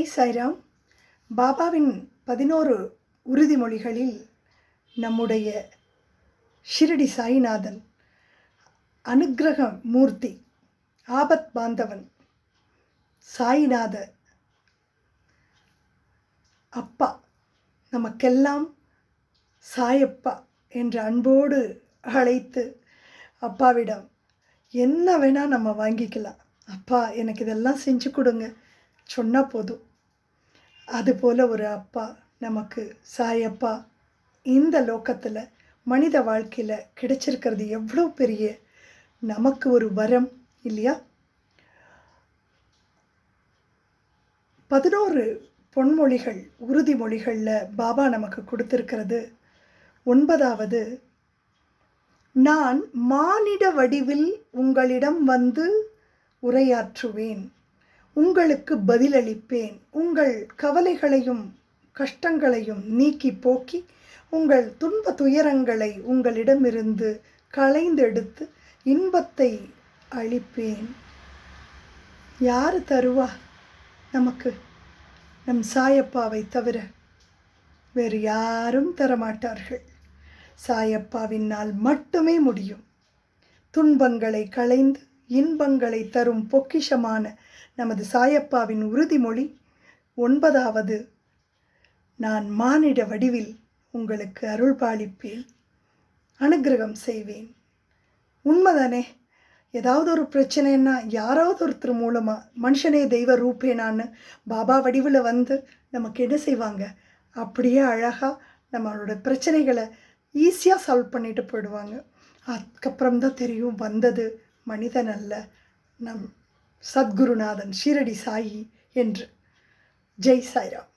ஜெய் சாய்ராம். பாபாவின் பதினோரு உறுதிமொழிகளில் நம்முடைய ஷிரடி சாய்நாதன் அனுக்கிரக மூர்த்தி ஆபத் பாந்தவன் சாய்நாத அப்பா நமக்கெல்லாம் சாயப்பா என்ற அன்போடு அழைத்து அப்பாவிடம் என்ன வேணால் நம்ம வாங்கிக்கலாம். அப்பா எனக்கு இதெல்லாம் செஞ்சு கொடுங்க. சொன்னால் போதும். அதுபோல் ஒரு அப்பா நமக்கு சாயப்பா. இந்த லோக்கத்தில் மனித வாழ்க்கையில் கிடைச்சிருக்கிறது எவ்வளோ பெரிய நமக்கு ஒரு வரம் இல்லையா? பதினோரு பொன்மொழிகள் உறுதிமொழிகளில் பாபா நமக்கு கொடுத்துருக்கிறது. ஒன்பதாவது நான் மானிட வடிவில் உங்களிடம் வந்து உரையாற்றுவேன். உங்களுக்கு பதிலளிப்பேன். உங்கள் கவலைகளையும் கஷ்டங்களையும் நீக்கி போக்கி உங்கள் துன்ப துயரங்களை உங்களிடமிருந்து களைந்தெடுத்து இன்பத்தை அளிப்பேன். யார் தருவா நமக்கு? நம் சாயப்பாவை தவிர வேறு யாரும் தரமாட்டார்கள். சாயப்பாவினால் மட்டுமே முடியும். துன்பங்களை களைந்து இன்பங்களை தரும் பொக்கிஷமான நமது சாயப்பாவின் உறுதிமொழி ஒன்பதாவது. நான் மானிட வடிவில் உங்களுக்கு அருள்பாலிப்பேன் அனுகிரகம் செய்வேன். உண்மைதானே? ஏதாவது ஒரு பிரச்சனைன்னா யாராவது ஒருத்தர் மூலமாக மனுஷனே தெய்வ ரூபேனான்னு பாபா வடிவில் வந்து நமக்கு என்ன செய்வாங்க? அப்படியே அழகாக நம்மளோட பிரச்சனைகளை ஈஸியாக சால்வ் பண்ணிட்டு போயிடுவாங்க. அதுக்கப்புறம் தான் தெரியும் வந்தது. மனிதன் அல்ல நம் சத்குருநாதன் ஷீரடி சாயி என்று. ஜெய் சாய்ராம்.